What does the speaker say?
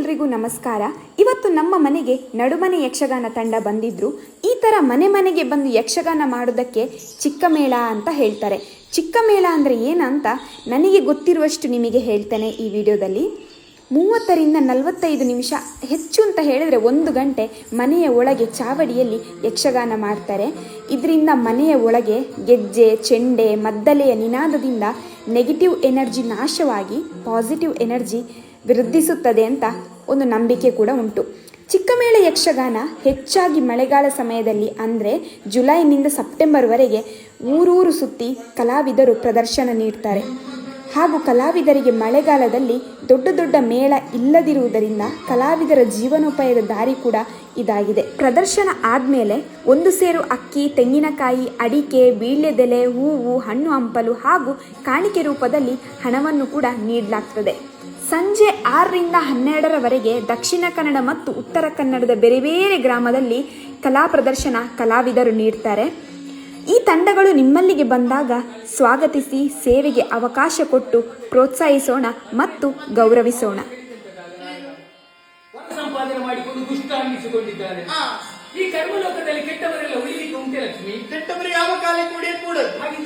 ಎಲ್ರಿಗೂ ನಮಸ್ಕಾರ. ಇವತ್ತು ನಮ್ಮ ಮನೆಗೆ ನಡುಮನೆ ಯಕ್ಷಗಾನ ತಂಡ ಬಂದಿದ್ರು. ಈ ತರ ಮನೆ ಮನೆಗೆ ಬಂದು ಯಕ್ಷಗಾನ ಮಾಡೋದಕ್ಕೆ ಚಿಕ್ಕ ಮೇಳ ಅಂತ ಹೇಳ್ತಾರೆ. ಚಿಕ್ಕ ಮೇಳ ಅಂದರೆ ಏನಂತ ನನಗೆ ಗೊತ್ತಿರುವಷ್ಟು ನಿಮಗೆ ಹೇಳ್ತೇನೆ ಈ ವಿಡಿಯೋದಲ್ಲಿ. ಮೂವತ್ತರಿಂದ ನಲವತ್ತೈದು ನಿಮಿಷ ಹೆಚ್ಚು ಅಂತ ಹೇಳಿದರೆ ಒಂದು ಗಂಟೆ ಮನೆಯ ಒಳಗೆ ಚಾವಡಿಯಲ್ಲಿ ಯಕ್ಷಗಾನ ಮಾಡ್ತಾರೆ. ಇದರಿಂದ ಮನೆಯ ಒಳಗೆ ಗೆಜ್ಜೆ, ಚೆಂಡೆ, ಮದ್ದಲೆಯ ನಿನಾದದಿಂದ ನೆಗೆಟಿವ್ ಎನರ್ಜಿ ನಾಶವಾಗಿ ಪಾಸಿಟಿವ್ ಎನರ್ಜಿ ವೃದ್ಧಿಸುತ್ತದೆ ಅಂತ ಒಂದು ನಂಬಿಕೆ ಕೂಡ ಉಂಟು. ಚಿಕ್ಕಮೇಳ ಯಕ್ಷಗಾನ ಹೆಚ್ಚಾಗಿ ಮಳೆಗಾಲ ಸಮಯದಲ್ಲಿ ಅಂದರೆ ಜುಲೈನಿಂದ ಸೆಪ್ಟೆಂಬರ್ವರೆಗೆ ಊರೂರು ಸುತ್ತಿ ಕಲಾವಿದರು ಪ್ರದರ್ಶನ ನೀಡ್ತಾರೆ. ಹಾಗೂ ಕಲಾವಿದರಿಗೆ ಮಳೆಗಾಲದಲ್ಲಿ ದೊಡ್ಡ ದೊಡ್ಡ ಮೇಳ ಇಲ್ಲದಿರುವುದರಿಂದ ಕಲಾವಿದರ ಜೀವನೋಪಾಯದ ದಾರಿ ಕೂಡ ಇದಾಗಿದೆ. ಪ್ರದರ್ಶನ ಆದಮೇಲೆ ಒಂದು ಸೇರು ಅಕ್ಕಿ, ತೆಂಗಿನಕಾಯಿ, ಅಡಿಕೆ ವೀಳ್ಯದೆಲೆ ಹೂವು, ಹಣ್ಣು, ಹಂಪಲು ಹಾಗೂ ಕಾಣಿಕೆ ರೂಪದಲ್ಲಿ ಹಣವನ್ನು ಕೂಡ ನೀಡಲಾಗ್ತದೆ. ಸಂಜೆ ಆರರಿಂದ ಹನ್ನೆರಡರವರೆಗೆ ದಕ್ಷಿಣ ಕನ್ನಡ ಮತ್ತು ಉತ್ತರ ಕನ್ನಡದ ಬೇರೆ ಬೇರೆ ಗ್ರಾಮದಲ್ಲಿ ಕಲಾ ಪ್ರದರ್ಶನ ಕಲಾವಿದರು ನೀಡ್ತಾರೆ. ಈ ತಂಡಗಳು ನಿಮ್ಮಲ್ಲಿಗೆ ಬಂದಾಗ ಸ್ವಾಗತಿಸಿ ಸೇವೆಗೆ ಅವಕಾಶ ಕೊಟ್ಟು ಪ್ರೋತ್ಸಾಹಿಸೋಣ ಮತ್ತು ಗೌರವಿಸೋಣ. ವರ ಸಂಪಾದನೆ ಮಾಡಿಕೊಂಡು ದುಷ್ಟ ಅನ್ನಿಸಿಕೊಂಡಿದ್ದಾರೆ. ಈ ಕರ್ಮಲೋಕದಲ್ಲಿ ಕೆಟ್ಟವರೆಲ್ಲ ಉಳಿಲಿಕ್ಕೆ ಉಂಟೆ ಲಕ್ಷ್ಮಿ?